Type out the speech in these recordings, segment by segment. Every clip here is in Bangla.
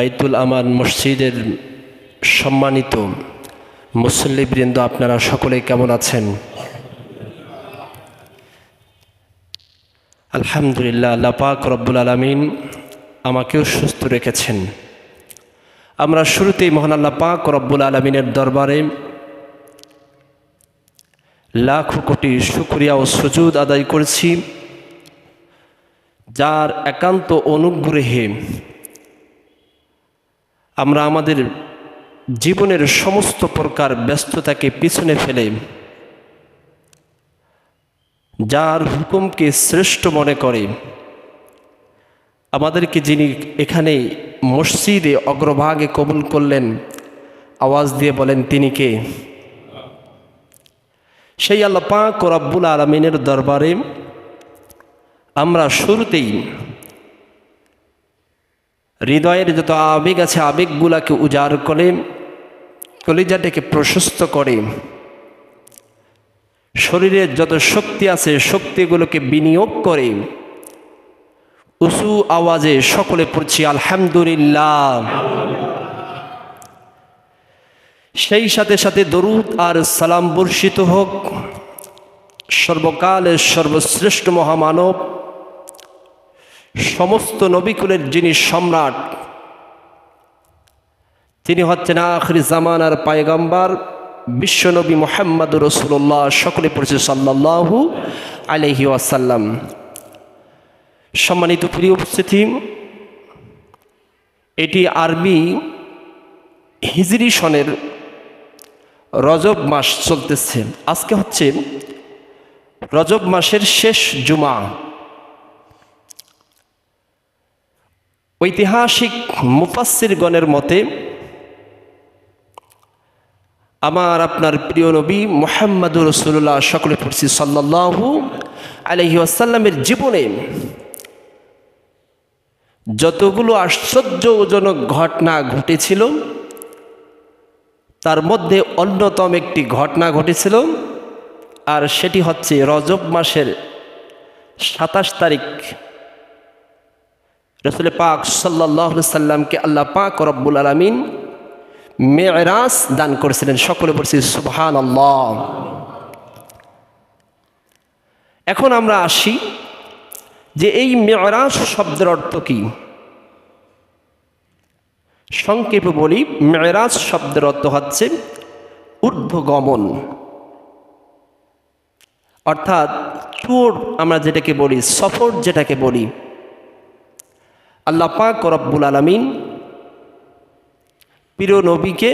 বাইতুল আমান মসজিদের সম্মানিত মুসল্লিবৃন্দ আপনারা সকলে কেমন আছেন? আলহামদুলিল্লাহ, আল্লাহ পাক রব্বুল আলমিন আমাকেও সুস্থ রেখেছেন। আমরা শুরুতেই মহান আল্লাহ পাক রব্বুল আলমিনের দরবারে লাখ কোটি শুক্রিয়া ও সুজুদ আদায় করেছি, যার একান্ত অনুগ্রহে আমরা আমাদের জীবনের সমস্ত প্রকার ব্যস্ততাকে পিছনে ফেলে যার হুকুমকে শ্রেষ্ঠ মনে করে। আমাদেরকে যিনি এখানে মসজিদে অগ্রভাগে কবুল করলেন, আওয়াজ দিয়ে বলেন, তিনি কে? সেই আল্লাহ পাক ও রব্বুল আলমিনের দরবারে আমরা শুরুতেই হৃদয়ের যত আবেগ আছে, আবেগগুলাকে উজাড় করে কলিজাটাকে প্রশস্ত করে। শরীরের যত শক্তি আছে, শক্তিগুলোকে বিনিয়োগ করে। উঁচু আওয়াজে সকলে পড়ছি, আলহামদুলিল্লাহ। সেই সাথে সাথে দরুদ আর সালাম বর্ষিত হোক। সর্বকালের সর্বশ্রেষ্ঠ মহামানব সমস্ত নবিকুলের যিনি সম্রাট, তিনি হচ্ছেন আখরি জামানার পায়গাম্বার বিশ্বনবী মোহাম্মদ রসুল্লাহ সকলে পড়েছে সাল্লাহু আলহি ওয়াসাল্লাম। সম্মানিত প্রিয় উপস্থিতি, এটি আরবি হিজরি সনের রজব মাস চলতেছে। আজকে হচ্ছে রজব মাসের শেষ জুমা। ঐতিহাসিক মুফাসিরগণের মতে, আমার আপনার প্রিয় নবী মোহাম্মদুর রসুল্লাহ সকলে পড়ছি সাল্লাহু আলহি আসাল্লামের জীবনে। যতগুলো আশ্চর্যজনক ঘটনা ঘটেছিল, তার মধ্যে অন্যতম একটি ঘটনা ঘটেছিল, আর সেটি হচ্ছে রজব মাসের সাতাশ তারিখ। রসুল পাক সাল্লাহ সাল্লামকে আল্লাহ পাক রব্বুল আলমিন মেয়রাজ দান করেছিলেন সকলে বলছি সুবহান আল্লাহ এখন আমরা আসি যে এই মেয়রাজ শব্দের অর্থ কি? সংক্ষেপে বলি, মেয়রাজ শব্দের অর্থ হচ্ছে ঊর্ধ্বগমন। অর্থাৎ ট্যুর আমরা যেটাকে বলি, সফর যেটাকে বলি আল্লাহ পাক রব্বুল আলমিন প্রিয় নবীকে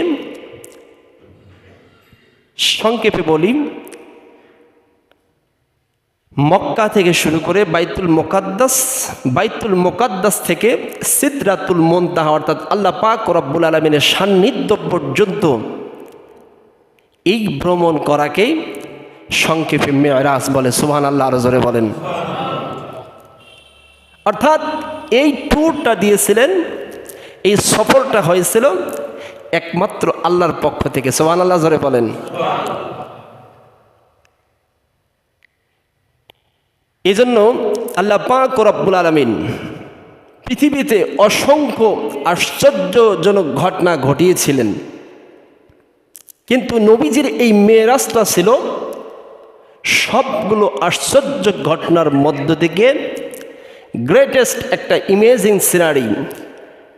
সংক্ষেপে বলি, মক্কা থেকে শুরু করে বাইতুল মোকাদ্দাস বাইতুল মোকাদ্দাস থেকে সিদ্রাতুল মন্তাহা অর্থাৎ আল্লাহ পাক রব্বুল আলমিনের সান্নিধ্য পর্যন্ত এই ভ্রমণ করাকেই সংক্ষেপে মেয়রাজ বলে সুহান আল্লাহ আরও জোরে বলেন। অর্থাৎ এই ট্যুরটা দিয়েছিলেন, এই সফরটা হয়েছিল একমাত্র আল্লাহর পক্ষ থেকে। সোহান আল্লাহ ধরে বলেন। এই জন্য আল্লাহ পাক আলমিন পৃথিবীতে অসংখ্য আশ্চর্যজনক ঘটনা ঘটিয়েছিলেন। কিন্তু নবীজির এই মেয়েরাজটা ছিল সবগুলো আশ্চর্য ঘটনার মধ্য থেকে গ্রেটেস্ট একটা ইমেজিং সিনারি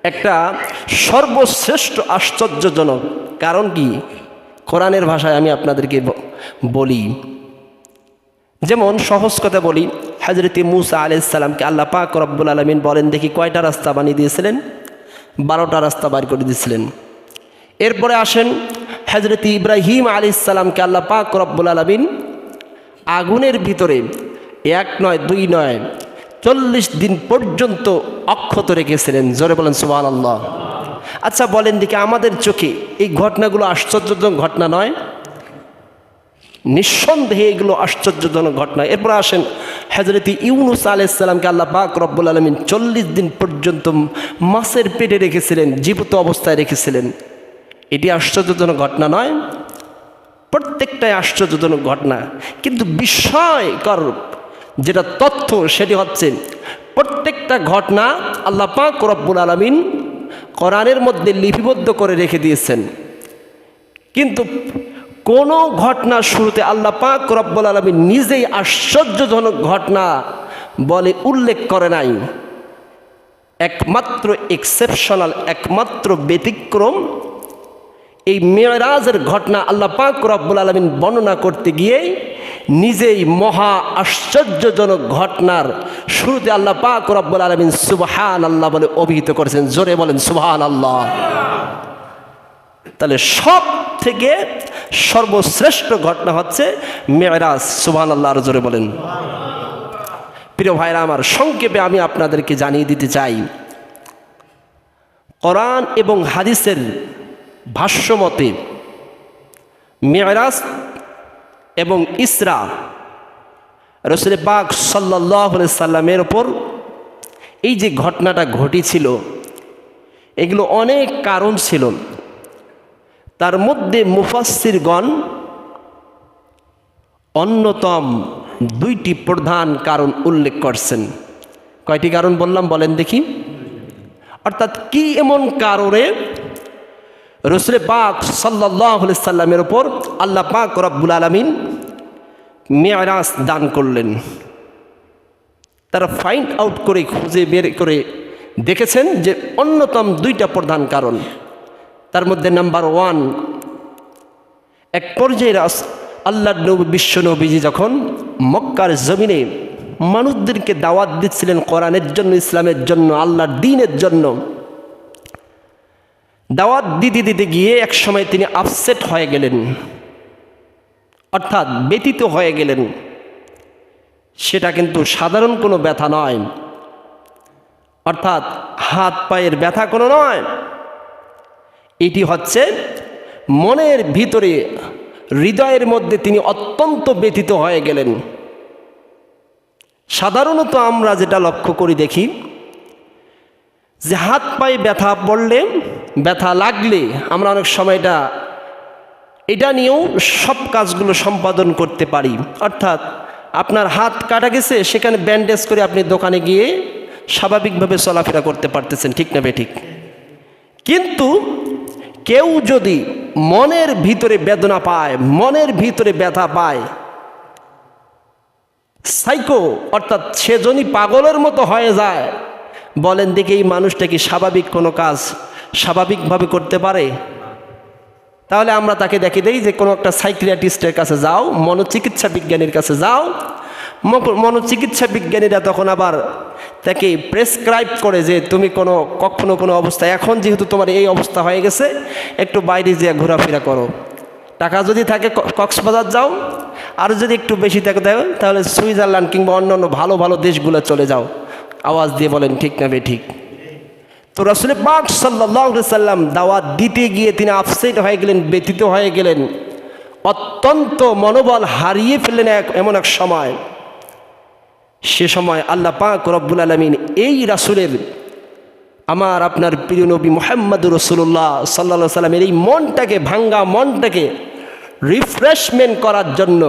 একটা সর্বশ্রেষ্ঠ আশ্চর্যজনক কারণ কি? কোরআনের ভাষায় আমি আপনাদেরকে বলি, যেমন সহজ কথা বলি হাজরতি মুসা আলাইসাল্লামকে আল্লাহ পাক রব্বুল আলমিন বলেন, দেখি কয়টা রাস্তা বানিয়ে দিয়েছিলেন? বারোটা রাস্তা বার করে দিয়েছিলেন। এরপরে আসেন হজরতি ইব্রাহিম আলাইসাল্লামকে আল্লাহ পাক রব্বুল আলমিন আগুনের ভিতরে এক নয়, দুই নয় চল্লিশ দিন পর্যন্ত অক্ষত রেখেছিলেন। জোরে বলেন সুবাহ আল্লাহ আচ্ছা বলেন দিকে আমাদের চোখে এই ঘটনাগুলো আশ্চর্যজনক ঘটনা নয়? নিঃসন্দেহে এগুলো আশ্চর্যজনক ঘটনা। এরপর আসেন হজরত ইউনুস আলাইসাল্লামকে আল্লাহ পাক রব্বুল আলমিন চল্লিশ দিন পর্যন্ত মাছের পেটে রেখেছিলেন, জীবিত অবস্থায় রেখেছিলেন। এটি আশ্চর্যজনক ঘটনা নয়? প্রত্যেকটাই আশ্চর্যজনক ঘটনা। কিন্তু বিস্ময়কর যেটা তথ্য, সেটি হচ্ছে প্রত্যেকটা ঘটনা আল্লাহ পাক রব্বুল আলমিন কোরআনের মধ্যে লিপিবদ্ধ করে রেখে দিয়েছেন। কিন্তু কোনো ঘটনার শুরুতে আল্লাহ পাক রব্বুল আলমী নিজেই আশ্চর্যজনক ঘটনা বলে উল্লেখ করে নাই। একমাত্র এক্সেপশনাল একমাত্র ব্যতিক্রম এই মেয়রাজের ঘটনা আল্লাহ পাক রব্বুল আলমিন বর্ণনা করতে গিয়ে নিজেই মহা আশ্চর্যজনক ঘটনার শুরুতে আল্লাহ পাক রব্বুল আলমিন সুবহান আল্লাহ বলে অভিহিত করেছেন। জোরে বলেন সুবহান আল্লাহ তাহলে সব থেকে সর্বশ্রেষ্ঠ ঘটনা হচ্ছে মেয়রাজ সুবহান আল্লাহ আরও জোরে বলেন। প্রিয় ভাইরা, আমার সংক্ষেপে আমি আপনাদেরকে জানিয়ে দিতে চাই, কোরআন এবং হাদিসের ভাষ্যমতে মেয়রাজ এবং ইসরা, রসুল পাক সাল্লাহ সাল্লামের ওপর এই যে ঘটনাটা ঘটেছিল, এগুলো অনেক কারণ ছিল। তার মধ্যে মুফাসিরগণ অন্যতম দুইটি প্রধান কারণ উল্লেখ করছেন। কয়টি কারণ বললাম বলেন দেখি। অর্থাৎ কি এমন কারণে রসুল পাক সাল্লাহ সাল্লামের ওপর আল্লাহ পাক রব্বুল আলমিন মেয়ারাজ দান করলেন। তারা ফাইন্ড আউট করে, খুঁজে বের করে দেখেছেন যে অন্যতম দুইটা প্রধান কারণ। তার মধ্যে নাম্বার ওয়ান এক পর্যায়ে রাস আল্লাহ নবী, বিশ্ব নবীজি যখন মক্কার জমিনে মানুষদেরকে দাওয়াত দিচ্ছিলেন কোরআনের জন্য, ইসলামের জন্য, আল্লাহর দিনের জন্য দাওয়াত দিতে দিতে গিয়ে এক সময় তিনি আপসেট হয়ে গেলেন। অর্থাৎ ব্যতীত হয়ে গেলেন। সেটা কিন্তু সাধারণ কোনো ব্যথা নয়। অর্থাৎ হাত পায়ের ব্যথা কোনো নয়। এটি হচ্ছে মনের ভিতরে, হৃদয়ের মধ্যে তিনি অত্যন্ত ব্যথিত হয়ে গেলেন। সাধারণত আমরা যেটা লক্ষ্য করি দেখি যে হাত পায়ে ব্যথা পড়লে ব্যথা লাগলে আমরা অনেক সময় এটা নিয়েও সব কাজগুলো সম্পাদন করতে পারি। অর্থাৎ আপনার হাত কাটা গেছে, সেখানে ব্যান্ডেজ করে আপনি দোকানে গিয়ে স্বাভাবিকভাবে চলাফেরা করতে পারতেছেন, ঠিক না ঠিক কিন্তু কেউ যদি মনের ভিতরে বেদনা পায়, মনের ভিতরে ব্যথা পায় সাইকো অর্থাৎ সে যদি পাগলের মতো হয়ে যায়, বলেন দেখে এই মানুষটা কি স্বাভাবিক কোনো কাজ স্বাভাবিকভাবে করতে পারে? তাহলে আমরা তাকে দেখে দেই যে কোনো একটা সাইক্রিয়াটিস্টের কাছে যাও, মনোচিকিৎসা বিজ্ঞানীর কাছে যাও। মনোচিকিৎসা বিজ্ঞানীরা তখন আবার তাকে প্রেসক্রাইব করে যে তুমি কোনো, কখনো কোনো অবস্থা এখন যেহেতু তোমার এই অবস্থা হয়ে গেছে, একটু বাইরে যেয়ে ঘোরাফেরা করো। টাকা যদি থাকে কক্সবাজার যাও, আর যদি একটু বেশি থাকে তাহলে সুইজারল্যান্ড কিংবা অন্যান্য ভালো ভালো দেশগুলো চলে যাও। আওয়াজ দিয়ে বলেন, ঠিক না বে, ঠিক। তো রসুল পাক সাল্লাহ সাল্লাম দাওয়াত দিতে গিয়ে তিনি আপসেট হয়ে গেলেন ব্যতীত হয়ে গেলেন। অত্যন্ত মনোবল হারিয়ে ফেললেন এক, এমন এক সময়। সে সময় আল্লাহ পাক রব্বুল আলমিন এই রাসুলের, আমার আপনার প্রিয় নবী মোহাম্মদ রসুল্লাহ সাল্লা সাল্লামের এই মনটাকে, ভাঙ্গা মনটাকে রিফ্রেশমেন্ট করার জন্য,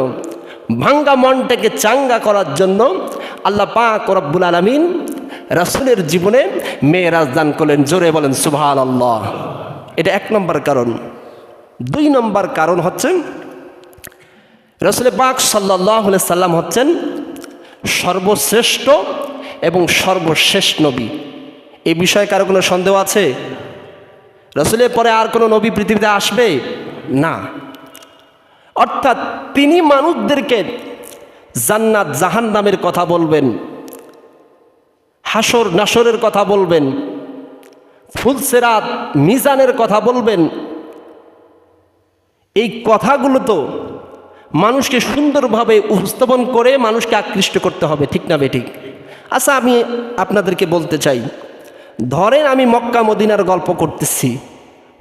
ভাঙ্গা মনটাকে চাঙ্গা করার জন্য আল্লাহ পাক রব্বুল আলমিন রাসুলের জীবনে মেয়ে রাজদান করলেন, জোরে বলেন সুভাল আল্লাহ এটা এক নম্বর কারণ। দুই নম্বর কারণ হচ্ছে রসুল পাক সাল্লাহ সাল্লাম হচ্ছেন সর্বশ্রেষ্ঠ এবং সর্বশেষ নবী। এই বিষয়ে কারও কোনো সন্দেহ আছে? রসুলের পরে আর কোনো নবী পৃথিবীতে আসবে? না। অর্থাৎ তিনি মানুষদেরকে জান্নাত জাহান নামের কথা বলবেন। হাসর নাসরের কথা বলবেন ফুলসেরাত মিজানের কথা বলবেন, এই কথাগুলো তো মানুষকে সুন্দরভাবে উপস্থাপন করে মানুষকে আকৃষ্ট করতে হবে, ঠিক না বেঠিক আচ্ছা আমি আপনাদেরকে বলতে চাই, ধরেন আমি মক্কা মদিনার গল্প করতেছি,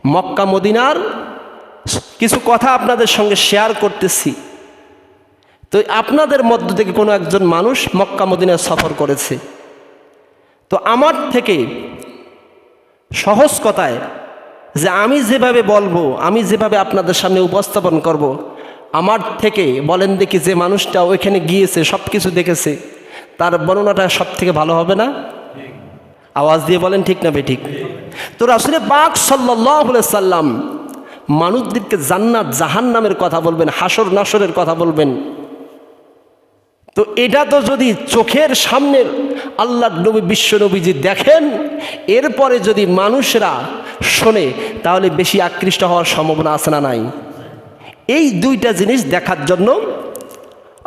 মক্কা মদিনার কিছু কথা আপনাদের সঙ্গে শেয়ার করতেছি, তো আপনাদের মধ্য থেকে কোনো একজন মানুষ মক্কা মদিনায় সফর করেছে তো আমার থেকে সহজ কথায় যে আমি যেভাবে বলব, আমি যেভাবে আপনাদের সামনে উপস্থাপন করব। আমার থেকে বলেন দেখি যে মানুষটা ওইখানে গিয়েছে সব কিছু দেখেছে, তার বর্ণনাটা সব থেকে ভালো হবে না আওয়াজ দিয়ে বলেন ঠিক না ঠিক তো রাসুলে পাক সাল্লাহ সাল্লাম মানুষদেরকে জান্নাত জাহান নামের কথা বলবেন হাসর নাসরের কথা বলবেন তো এটা তো যদি চোখের সামনের আল্লাহ নবী বিশ্ব নবীজি দেখেন, এরপরে যদি মানুষরা শোনে, তাহলে বেশি আকৃষ্ট হওয়ার সম্ভাবনা আছে না নাই? এই দুইটা জিনিস দেখার জন্য,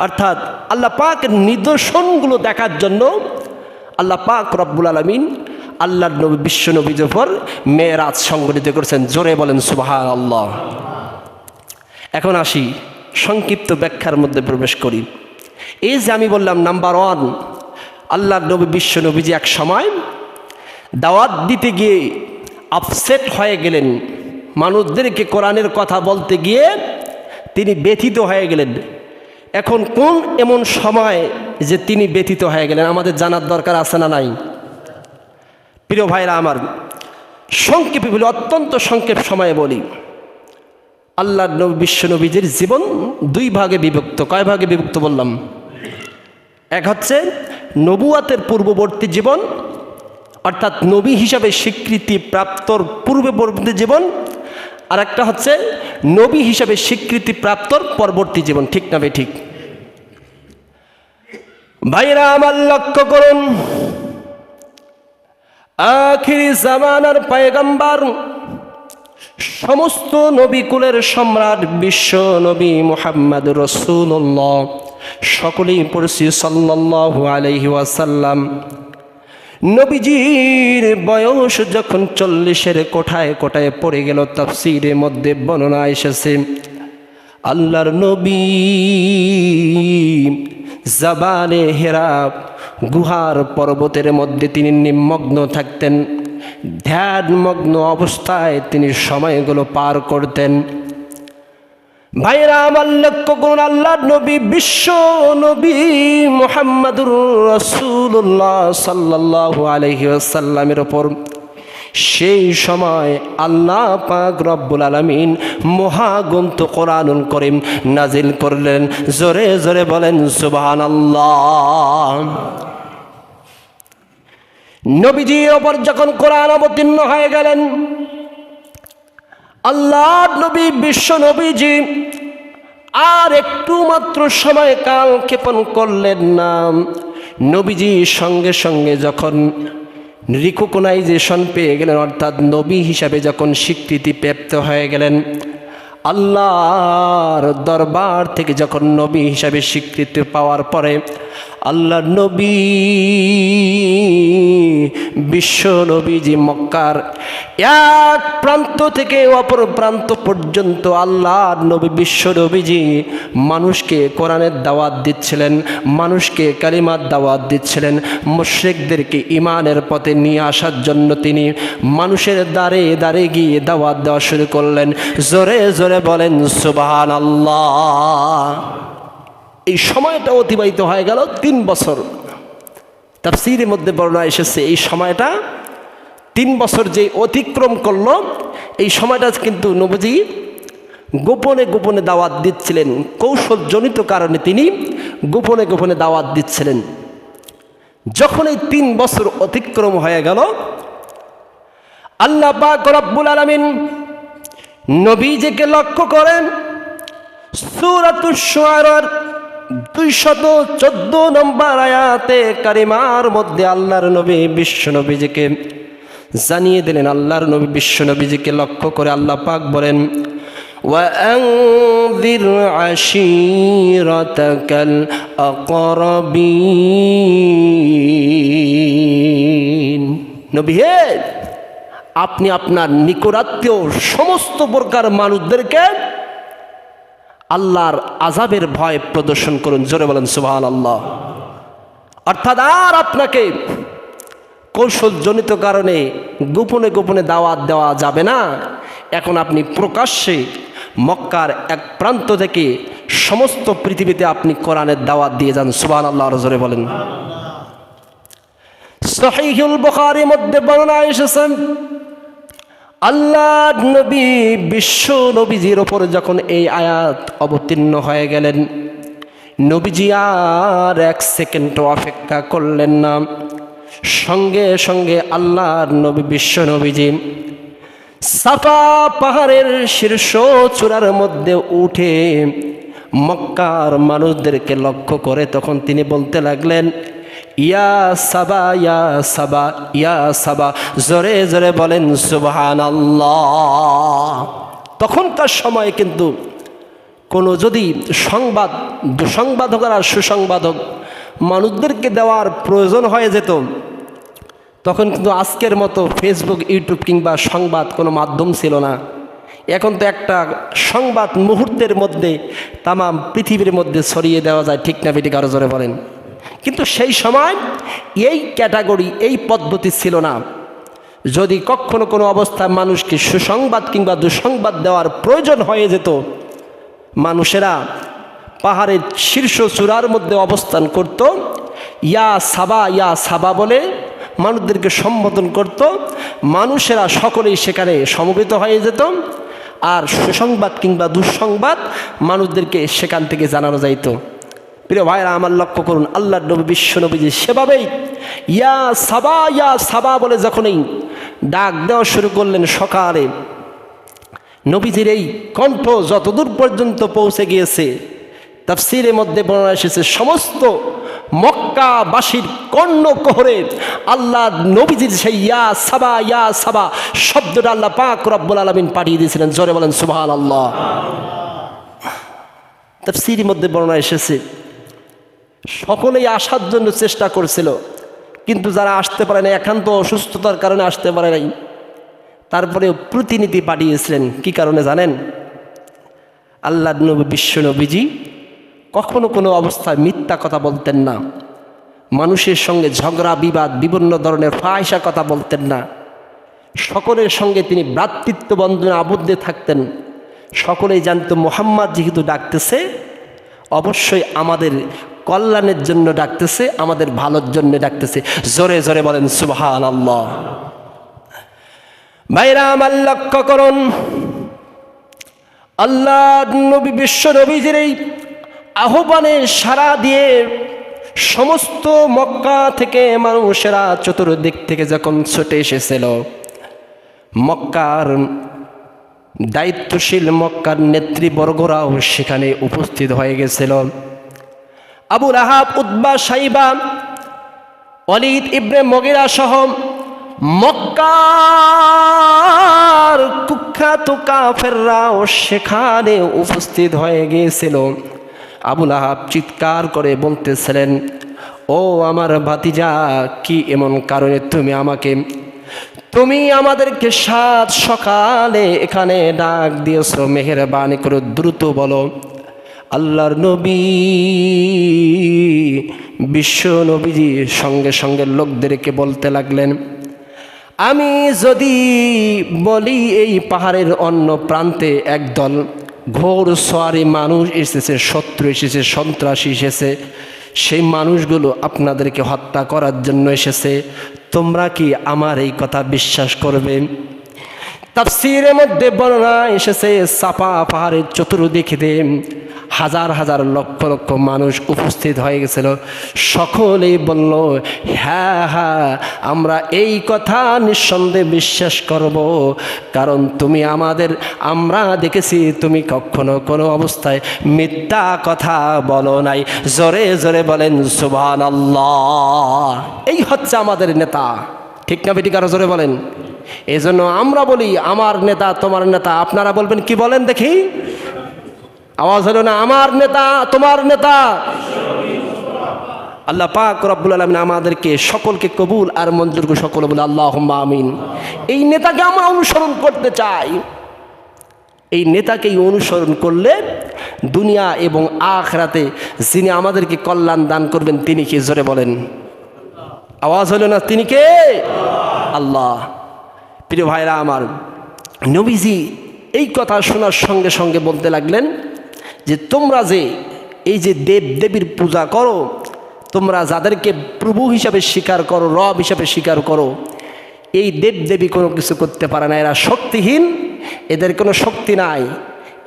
অর্থাৎ আল্লাহ পাকের নিদর্শনগুলো দেখার জন্য, আল্লাহ পাক রব্বুল আলমিন আল্লাহ নবী বিশ্ব নবীর উপর মেয়েরাজ সংগঠিত করেছেন, জোরে বলেন সুবাহ আল্লাহ এখন আসি সংক্ষিপ্ত ব্যাখ্যার মধ্যে প্রবেশ করি। এই যে আমি বললাম নাম্বার ওয়ান আল্লাহ নবী, বিশ্ব নবীজি এক সময় দাওয়াত দিতে গিয়ে আপসেট হয়ে গেলেন। মানুষদেরকে কোরআনের কথা বলতে গিয়ে তিনি ব্যথিত হয়ে গেলেন। এখন কোন এমন সময় যে তিনি ব্যথিত হয়ে গেলেন? আমাদের জানার দরকার আছে না নাই? প্রিয় ভাইরা আমার, সংক্ষেপে বলি, অত্যন্ত সংক্ষেপ সময়ে বলি। আল্লাহ নবী, বিশ্ব নবীজির জীবন দুই ভাগে বিভক্ত। কয় ভাগে বিভক্ত বললাম? এক হচ্ছে নবুয়াতের পূর্ববর্তী জীবন, অর্থাৎ নবী হিসাবে স্বীকৃতি প্রাপ্তর পূর্ববর্তী জীবন আর একটা হচ্ছে নবী হিসাবে স্বীকৃতি প্রাপ্তর পরবর্তী জীবন, ঠিক না বে ঠিক? ভাইরা, আমার লক্ষ্য করুন। আখিরি জামানার পায়গাম্বার, সমস্ত নবীকুলের সম্রাট বিশ্ব নবী মোহাম্মদ রসুল্লাহ সকলেই পড়ছি সাল্লাল্লাহু আলহি ওয়াসাল্লাম। নবীজির বয়স যখন চল্লিশের কোঠায় কোঠায় পড়ে গেল, তাফসিরের মধ্যে বর্ণনা এসেছে, আল্লাহর নবী জাবানে হেরা গুহার পর্বতের মধ্যে তিনি নিমগ্ন থাকতেন। ধ্যানমগ্ন অবস্থায় তিনি সময়গুলো পার করতেন। ভাইরা আমার লক্ষ্য করুন, আল্লাহ নবী, বিশ্ব নবী মোহাম্মদুর রসুল্লাহ সাল্লাহ আলহিসাল্লামের ওপর। সেই সময় আল্লাহ পাক রব্বুল আলমিন মহাগ্রন্থ কোরআনুল করিম নাজিল করলেন। জোরে জোরে বলেন সুবাহান আল্লাহ নবীজির ওপর যখন কোরআন অবতীর্ণ হয়ে গেলেন আল্লাহ নবী, বিশ্ব নবীজি আর একটু মাত্র সময় কাল ক্ষেপণ করলেন না। নবীজি সঙ্গে সঙ্গে যখন রিকোকনাইজেশন পেয়ে গেলেন, অর্থাৎ নবী হিসাবে যখন স্বীকৃতি প্রাপ্ত হয়ে গেলেন, আল্লাহর দরবার থেকে যখন নবী হিসাবে স্বীকৃতি পাওয়ার পরে আল্লাহ নবী, বিশ্ব নবীজি মক্কার এক প্রান্ত থেকে অপর প্রান্ত পর্যন্ত আল্লাহ নবী, বিশ্ব নবীজি মানুষকে কোরআনের দাওয়াত দিচ্ছিলেন, মানুষকে কালিমার দাওয়াত দিচ্ছিলেন। মুশ্রিকদেরকে ইমানের পথে নিয়ে আসার জন্য তিনি মানুষের দ্বারে দ্বারে গিয়ে দাওয়াত দেওয়া শুরু করলেন। জোরে জোরে বলেন সুবাহান আল্লাহ এই সময়টা অতিবাহিত হয়ে গেল তিন বছর। তার তাফসিরের মধ্যে বর্ণনা এসেছে, এই সময়টা তিন বছর যে অতিক্রম করল, এই সময়টা কিন্তু নবজি গোপনে গোপনে দাওয়াত দিচ্ছিলেন। কৌশলজনিত কারণে তিনি গোপনে গোপনে দাওয়াত দিচ্ছিলেন। যখন এই তিন বছর অতিক্রম হয়ে গেল, আল্লাহ পাক রব্বুল আলমিন নবীজিকে লক্ষ্য করেন সুরাতুর দুইশত চোদ্দ নম্বর আয়াতে কারিমার মধ্যে আল্লাহর নবী বিশ্ব নবীজিকে জানিয়ে দিলেন আল্লাহর নবী বিশ্ব নবীজিকে লক্ষ্য করে আল্লাহ পাক বলেন وأنذر عشيرتك الأقربين নবী হে আপনি আপনার নিকটাত্মীয় সমস্ত প্রকার মানুষদেরকে আল্লাহর আজাবের ভয় প্রদর্শন করুন। জোরে বলেন সুবাহ আল্লাহ অর্থাৎ আর আপনাকে কৌশলজনিত কারণে গোপনে গোপনে দাওয়াত দেওয়া যাবে না। এখন আপনি প্রকাশ্যে মক্কার এক প্রান্ত থেকে সমস্ত পৃথিবীতে আপনি কোরআনের দাওয়াত দিয়ে যান। সুবাহ আল্লাহ জোরে বলেন। সহিহুল বখারির মধ্যে বর্ণনা এসেছেন আল্লাহ নবী, বিশ্ব নবীজির ওপর যখন এই আয়াত অবতীর্ণ হয়ে গেলেন, নবীজি আর এক সেকেন্ড অপেক্ষা করলেন না। সঙ্গে সঙ্গে আল্লাহর নবী, বিশ্ব নবীজি সাফা পাহাড়ের শীর্ষ চূড়ার মধ্যে উঠে মক্কার মানুষদেরকে লক্ষ্য করে তখন তিনি বলতে লাগলেন ইয়া সাবা ইয়া সাবা ইয়া সাবা। জোরে জোরে বলেন সুবহান তখনকার সময় কিন্তু কোনো যদি সংবাদ দুঃসংবাদক আর সুসংবাদক মানুষদেরকে দেওয়ার প্রয়োজন হয়ে যেত, তখন কিন্তু আজকের মতো ফেসবুক ইউটিউব কিংবা সংবাদ কোনো মাধ্যম ছিল না। এখন তো একটা সংবাদ মুহূর্তের মধ্যে তামাম পৃথিবীর মধ্যে ছড়িয়ে দেওয়া যায়, ঠিক না পিটি কারও জোরে বলেন। কিন্তু সেই সময় এই ক্যাটাগরি, এই পদ্ধতি ছিল না। যদি কখনো কোনো অবস্থায় মানুষকে সুসংবাদ কিংবা দুঃসংবাদ দেওয়ার প্রয়োজন হয়ে যেত, মানুষেরা পাহাড়ের শীর্ষ চূড়ার মধ্যে অবস্থান করত, ইয়া সাবা ইয়া সাবা বলে মানুষদেরকে সম্বোধন করত, মানুষেরা সকলেই সেখানে সমবেত হয়ে যেত, আর সুসংবাদ কিংবা দুঃসংবাদ মানুষদেরকে সেখান থেকে জানানো যাইত। প্রিয় ভাইরা, আমার লক্ষ্য করুন আল্লাহ নবী, বিশ্ব নবীজি সেভাবেই ইয়া সাবা ইয়া সাবা বলে যখনই ডাক দেওয়া শুরু করলেন সকালে, নবীজির এই কণ্ঠ যতদূর পর্যন্ত পৌঁছে গিয়েছে, তাফসিরের মধ্যে বর্ণনা এসেছে, সমস্ত মক্কাবাসীর কর্ণ কোহরে আল্লাহ নবীজির সেই ইয়া সাবা ইয়া সাবা শব্দটা আল্লাহ পাক রব্বুল আলমিন পাঠিয়ে দিয়েছিলেন। জোরে বলেন সুবহান আল্লাহ তাফসিরের মধ্যে বর্ণনা এসেছে সকলেই আসার জন্য চেষ্টা করছিল, কিন্তু যারা আসতে পারে না, একান্ত অসুস্থতার কারণে আসতে পারে নাই। তারপরেও প্রতিনিধি পাঠিয়েছিলেন, কি কারণে জানেন? আল্লাহ নবী, বিশ্ব নবীজি কখনো কোনো অবস্থায় মিথ্যা কথা বলতেন না। মানুষের সঙ্গে ঝগড়া, বিবাদ, বিভিন্ন ধরনের ফায়সা কথা বলতেন না। সকলের সঙ্গে তিনি ভ্রাতৃত্ব বন্ধনে আবদ্ধে থাকতেন। সকলেই জানতো, মোহাম্মদ যেহেতু ডাকতেছে অবশ্যই আমাদের কল্যাণের জন্য ডাকতেছে, আমাদের ভালোর জন্য ডাকতেছে। জোরে জোরে বলেন সুবহান আল্লাহ ভাইরা আমার লক্ষ্য করুন, আল্লাহ নবী বিশ্ব নবীজির এই আহ্বানে সারা দিয়ে সমস্ত মক্কা থেকে মানুষেরা চতুর্দিক থেকে যখন ছুটে এসেছিল, মক্কার দায়িত্বশীল মক্কার নেতৃবর্গরাও সেখানে উপস্থিত হয়ে গেছিল। আবুল আহাব উদ্বা সাইবা অলিদ ইব্রে মগিরা সহ মক্কার কুখ্যাত কাফেররাও সেখানে উপস্থিত হয়ে গিয়েছিল। আবুল আহাব চিৎকার করে বলতেছিলেন, ও আমার ভাতিজা, কি এমন কারণে তুমি আমাকে তুমি আমাদেরকে সাত সকালে এখানে ডাক দিয়েছ, মেহেরবানি করে দ্রুত বলো, আল্লাহর নবী, বিশ্ব নবীজি সঙ্গে সঙ্গে লোকদেরকে বলতে লাগলেন, আমি যদি বলি এই পাহাড়ের অন্য প্রান্তে একদল ঘোর সোয়ারি মানুষ এসেছে, শত্রু এসেছে, সন্ত্রাসী এসেছে, সেই মানুষগুলো আপনাদেরকে হত্যা করার জন্য এসেছে তোমরা কি আমার এই কথা বিশ্বাস করবে? তাফসিরের মধ্যে বর্ণনা এসেছে সাপা পাহাড়ের চতুর্দিকে। হাজার হাজার লক্ষ লক্ষ মানুষ উপস্থিত হয়ে গেছিল। সকলেই বলল হ্যাঁ হ্যাঁ আমরা এই কথা নিঃসন্দেহে বিশ্বাস করব। কারণ তুমি আমাদের, আমরা দেখেছি তুমি কখনো কোনো অবস্থায় মিথ্যা কথা বলো নাই। জোরে জোরে বলেন সুবহান আল্লাহ এই হচ্ছে আমাদের নেতা। ঠিক না বেটি, কারও জোরে বলেন? এই জন্য আমরা বলি, আমার নেতা, তোমার নেতা। আপনারা বলবেন, কি বলেন দেখি? আওয়াজ হলো না, আমার নেতা, তোমার নেতা। আল্লাহ পাক রব্বুল আলমিন আমাদেরকে সকলকে কবুল আর মঞ্জুর সকলে বলে আল্লাহ আমিন। এই নেতাকে আমরা অনুসরণ করতে চাই। এই নেতাকেই অনুসরণ করলে দুনিয়া এবং আখরাতে যিনি আমাদেরকে কল্যাণ দান করবেন, তিনি কে? জোরে বলেন। আওয়াজ হলো না, তিনি কে? আল্লাহ। প্রিয় ভাইরা আমার, নবীজি এই কথা শোনার সঙ্গে সঙ্গে বলতে লাগলেন যে তোমরা যে এই যে দেব দেবীর পূজা করো, তোমরা যাদেরকে প্রভু হিসাবে স্বীকার করো, রব হিসাবে স্বীকার করো, এই দেব দেবী কোনো কিছু করতে পারে না। এরা শক্তিহীন, এদের কোনো শক্তি নাই।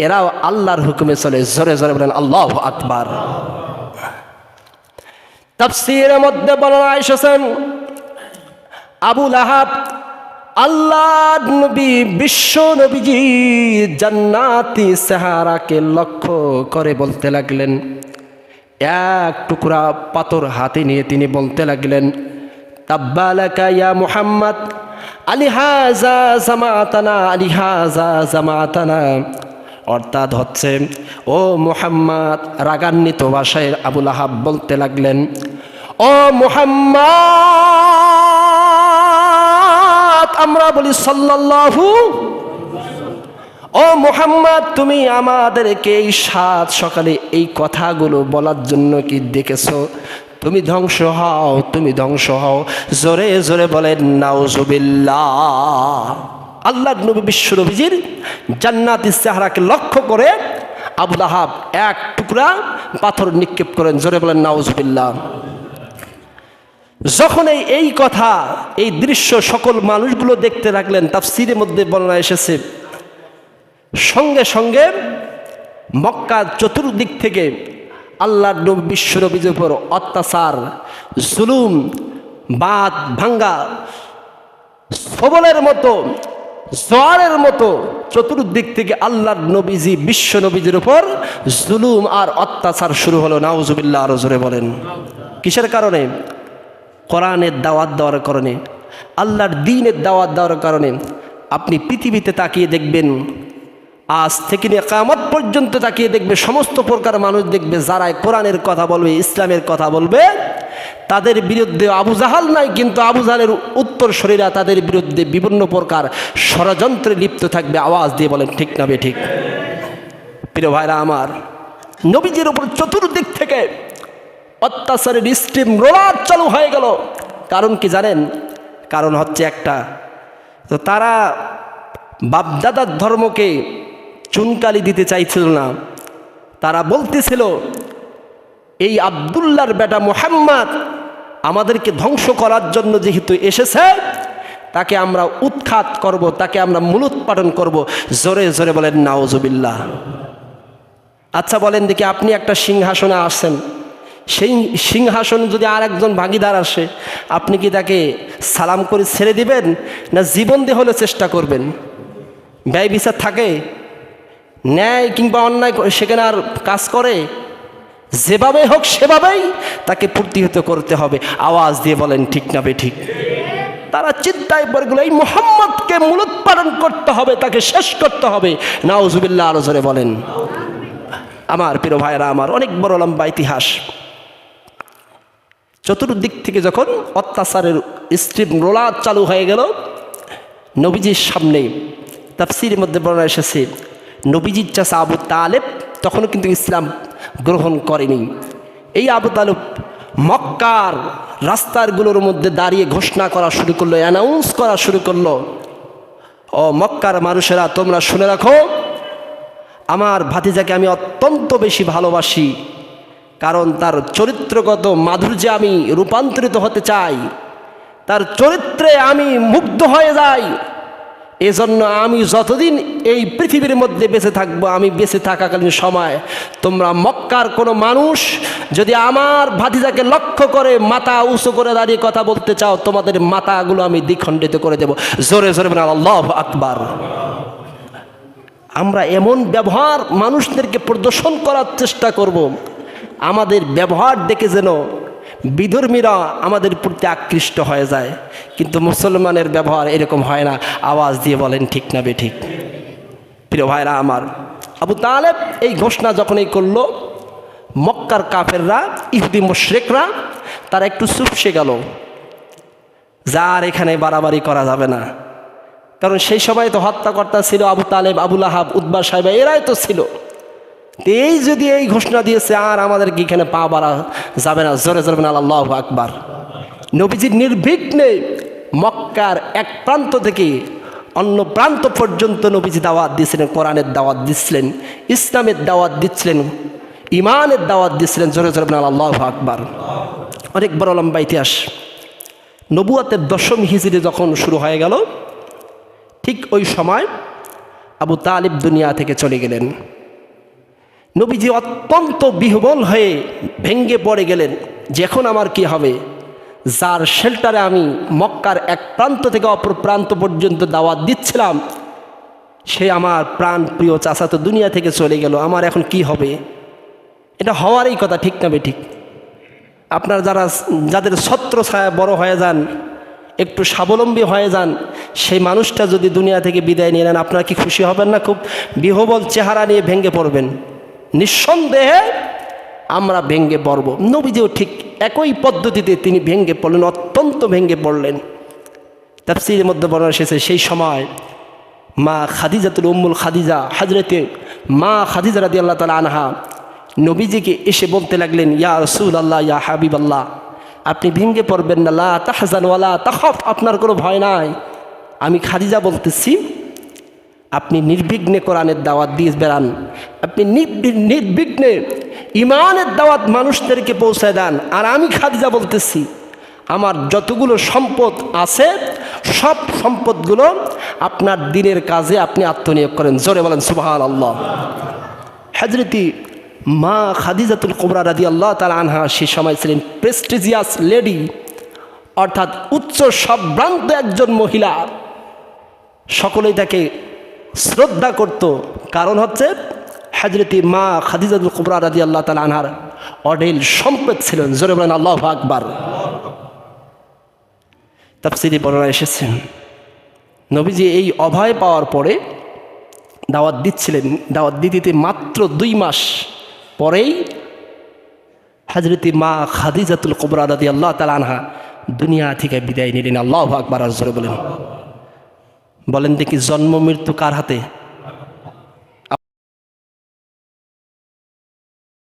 এরাও আল্লাহর হুকুমে চলে। জোরে জোরে বলেন, আল্লাহ আকবার। তাফসিরের মধ্যে বর্ণনা এসেছেন আবুল আহাব আল্লাহ নবী, বিশ্ব নবীজি জান্নাতি সাহারাকে লক্ষ্য করে বলতে লাগলেন। এক টুকরা পাথর হাতে নিয়ে তিনি বলতে লাগলেন, তাব্বালাকা ইয়া মুহাম্মদ, আলী হাজা জামাতানা, আলী হাজা জামাতানা। অর্থাৎ হচ্ছে, ও মুহাম্মদ, রাগান্বিত ভাষায় আবুল আহাব বলতে লাগলেন, ও মুহাম্মদ আমরা বলি সাল্লাল্লাহু। ও মোহাম্মদ, তুমি আমাদেরকে এই সাত সকালে এই কথাগুলো বলার জন্য কি ডেকেছো তুমি ধ্বংস হও, তুমি ধ্বংস হও। জোরে জোরে বলেন, নাউজুবিল্লাহ। আল্লাহ নবী বিশ্ব নবীজির জান্নাত ইস্তাহারাকে লক্ষ্য করে আবুল আহাব এক টুকরা পাথর নিক্ষেপ করেন। জোরে বলেন, নাউজুবিল্লাহ। যখন এই এই কথা, এই দৃশ্য সকল মানুষগুলো দেখতে লাগলেন, তাফসিরের মধ্যে বর্ণনা এসেছে, সঙ্গে সঙ্গে মক্কা চতুর্দিক থেকে আল্লাহ বিশ্ব নবীর উপর অত্যাচার, জুলুম বাদ ভাঙ্গা, সবলের মতো, জোয়ারের মতো চতুর্দিক থেকে আল্লাহর নবীজি, বিশ্ব নবীজির উপর জুলুম আর অত্যাচার শুরু হলো। নাউজুবিল্লাহ, আরও জোরে বলেন। কিসের কারণে? কোরআনের দাওয়াত দেওয়ার কারণে, আল্লাহর দিনের দাওয়াত দেওয়ার কারণে আপনি পৃথিবীতে তাকিয়ে দেখবেন, আজ থেকে নিয়ে কামত পর্যন্ত তাকিয়ে দেখবে সমস্ত প্রকার মানুষ দেখবে যারাই কোরআনের কথা বলবে, ইসলামের কথা বলবে, তাদের বিরুদ্ধে আবু জাহাল নাই, কিন্তু আবু জাহালের উত্তর শরীরা তাদের বিরুদ্ধে বিভিন্ন প্রকার ষড়যন্ত্রে লিপ্ত থাকবে, আওয়াজ দিয়ে বলেন, ঠিক না বে ঠিক? প্রিয় ভাইরা আমার, নবীজির উপর চতুর্দিক থেকে অত্যাচারের স্টিম রোলার চালু হয়ে গেল। কারণ কি জানেন? কারণ হচ্ছে একটা। তো তারা বাপদাদার ধর্মকে চুনকালি দিতে চাইছিল না। তারা বলতেছিল, এই আবদুল্লার বেটা মোহাম্মদ আমাদেরকে ধ্বংস করার জন্য যেহেতু এসেছে, তাকে আমরা উৎখাত করব, তাকে আমরা মূলোৎপাটন করব। জোরে জোরে বলেন নাওজবিল্লা আচ্ছা বলেন দেখি, আপনি একটা সিংহাসনে আসেন সেই সিংহাসন যদি আর একজন ভাগিদার আসে, আপনি কি তাকে সালাম করে ছেড়ে দিবেন না জীবন দিয়ে হলে চেষ্টা করবেন? ব্যয় বিচার থাকে, ন্যায় কিংবা অন্যায় সেখানে আর কাজ করে। যেভাবে হোক সেভাবেই তাকে প্রতিহত করতে হবে। আওয়াজ দিয়ে বলেন, ঠিক না বে ঠিক। তারা চিন্তায় পড়ে গেল, এই মোহাম্মদকে মূলোৎপাদন করতে হবে, তাকে শেষ করতে হবে। নাউজুবিল্লাহ আরও জোরে বলেন। আমার প্রিয় ভাইরা আমার অনেক বড় লম্বা ইতিহাস। চতুর্দিক থেকে যখন অত্যাচারের স্ট্রিম রোলার চালু হয়ে গেল, নবীজির সামনে তাফসির মধ্যে বর্ণনা এসেছে, নবীজির চাষা আবু তালেব তখনও কিন্তু ইসলাম গ্রহণ করেনি। এই আবু তালেব মক্কার রাস্তারগুলোর মধ্যে দাঁড়িয়ে ঘোষণা করা শুরু করল অ্যানাউন্স করা শুরু করল, ও মক্কার মানুষেরা, তোমরা শুনে রাখো, আমার ভাতিজাকে আমি অত্যন্ত বেশি ভালোবাসি, কারণ তার চরিত্রগত মাধুর্যে আমি রূপান্তরিত হতে চাই। তার চরিত্রে আমি মুগ্ধ হয়ে যাই। এজন্য আমি যতদিন এই পৃথিবীর মধ্যে বেঁচে থাকব, আমি বেঁচে থাকাকালীন সময় তোমরা মক্কার কোনো মানুষ যদি আমার ভাতিজাকে লক্ষ্য করে মাথা উঁচু করে দাঁড়িয়ে কথা বলতে চাও, তোমাদের মাথাগুলো আমি দ্বিখণ্ডিত করে দেব। জোরে জোরে আল্লাহ আকবার। আমরা এমন ব্যবহার মানুষদেরকে প্রদর্শন করার চেষ্টা করব। আমাদের ব্যবহার দেখে যেন বিধর্মীরা আমাদের প্রতি আকৃষ্ট হয়ে যায়। কিন্তু মুসলমানের ব্যবহার এরকম হয় না। আওয়াজ দিয়ে বলেন, ঠিক না বে, ঠিক। প্রিয় ভাইরা আমার, আবু তালেব এই ঘোষণা যখনই করল, মক্কার কাফেররা, ইহুদি মুশরেকরা, তারা একটু চুপসে গেল। যার এখানে বাড়াবাড়ি করা যাবে না। কারণ সেই সময় তো হত্যাকর্তা ছিল আবু তালেব আবুল আহাব উদ্বা সাহেব, এরাই তো ছিল। এই যদি এই ঘোষণা দিয়েছে, আর আমাদেরকে এখানে পা বাড়া যাবে না, জোরে জোরে না আল্লাহ আকবার। নবীজির নির্বিঘ্নে মক্কার এক প্রান্ত থেকে অন্য প্রান্ত পর্যন্ত নবীজি দাওয়াত দিয়েছিলেন, কোরআনের দাওয়াত দিচ্ছিলেন ইসলামের দাওয়াত দিচ্ছিলেন ইমানের দাওয়াত দিচ্ছিলেন জোরে জোরে না আল্লাহ আকবার। অনেক বড় লম্বা ইতিহাস। নবুয়াতের দশম হিজড়ি যখন শুরু হয়ে গেল, ঠিক ওই সময় আবু তালিব দুনিয়া থেকে চলে গেলেন। নবীজি অত্যন্ত বিহবল হয়ে ভেঙ্গে পড়ে গেলেন যে এখন আমার কি হবে? যার শেল্টারে আমি মক্কার এক প্রান্ত থেকে অপর প্রান্ত পর্যন্ত দাওয়াত দিচ্ছিলাম, সে আমার প্রাণ প্রিয় চাষা তো দুনিয়া থেকে চলে গেল, আমার এখন কি হবে? এটা হওয়ারই কথা, ঠিক না ঠিক? আপনার যারা যাদের ছত্র ছায়া বড় হয়ে যান, একটু স্বাবলম্বী হয়ে যান, সেই মানুষটা যদি দুনিয়া থেকে বিদায় নিয়ে নেন, আপনারা কি খুশি হবেন না? খুব বিহবল চেহারা নিয়ে ভেঙে পড়বেন। নিঃসন্দেহে আমরা ভেঙ্গে পড়ব। নবীজিও ঠিক একই পদ্ধতিতে তিনি ভেঙ্গে পড়লেন, অত্যন্ত ভেঙ্গে পড়লেন। তাফসিরের মধ্যে বর্ণনা এসেছে, সেই সময় মা খাদিজাতুল উম্মুল খাদিজা হাজরতে মা খাদিজা রাদি আল্লাহ তালা আনহা নবীজিকে এসে বলতে লাগলেন, ইয়া রসুল আল্লাহ ইয়া হাবিব আল্লাহ আপনি ভেঙ্গে পড়বেন না, লা তাহজান ওয়ালা তাহফ আপনার কোনো ভয় নাই। আমি খাদিজা বলতেছি আপনি নির্বিঘ্নে কোরআনের দাওয়াত দিয়ে বেড়ান। আপনি নির্বি- নির্বিঘ্নে ইমানের দাওয়াত মানুষদেরকে পৌঁছায় দেন। আর আমি খাদিজা বলতেছি, আমার যতগুলো সম্পদ আছে, সব সম্পদগুলো আপনার দিনের কাজে আপনি আত্মনিয়োগ করেন। জোরে বলেন সুবাহান আল্লাহ হাজরতি মা খাদিজাতুল কোবরা রাদি আল্লাহ তালা আনহা, সে সময় ছিলেন প্রেস্টিজিয়াস লেডি অর্থাৎ উচ্চ সম্ভ্রান্ত একজন মহিলা। সকলেই তাকে শ্রদ্ধা করত। কারণ হচ্ছে হাজরতি মা খাদিজাতুল কুবরা রাজি আল্লাহ তালা আনহার অডেল সম্পদ ছিলেন জোরে বলেন, আল্লাহ আকবার। তাফসিরি বর্ণনা এসেছেন নবীজি এই অভয় পাওয়ার পরে দাওয়াত দিচ্ছিলেন। দাওয়াত দিতে মাত্র দুই মাস পরেই হাজরতি মা খাদিজাতুল কুবরা রাদি আল্লাহ তালা আনহা দুনিয়া থেকে বিদায় নিলেন। আল্লাহ আকবার আর জোরে বলেন। বলেন দেখি জন্ম মৃত্যু কার হাতে?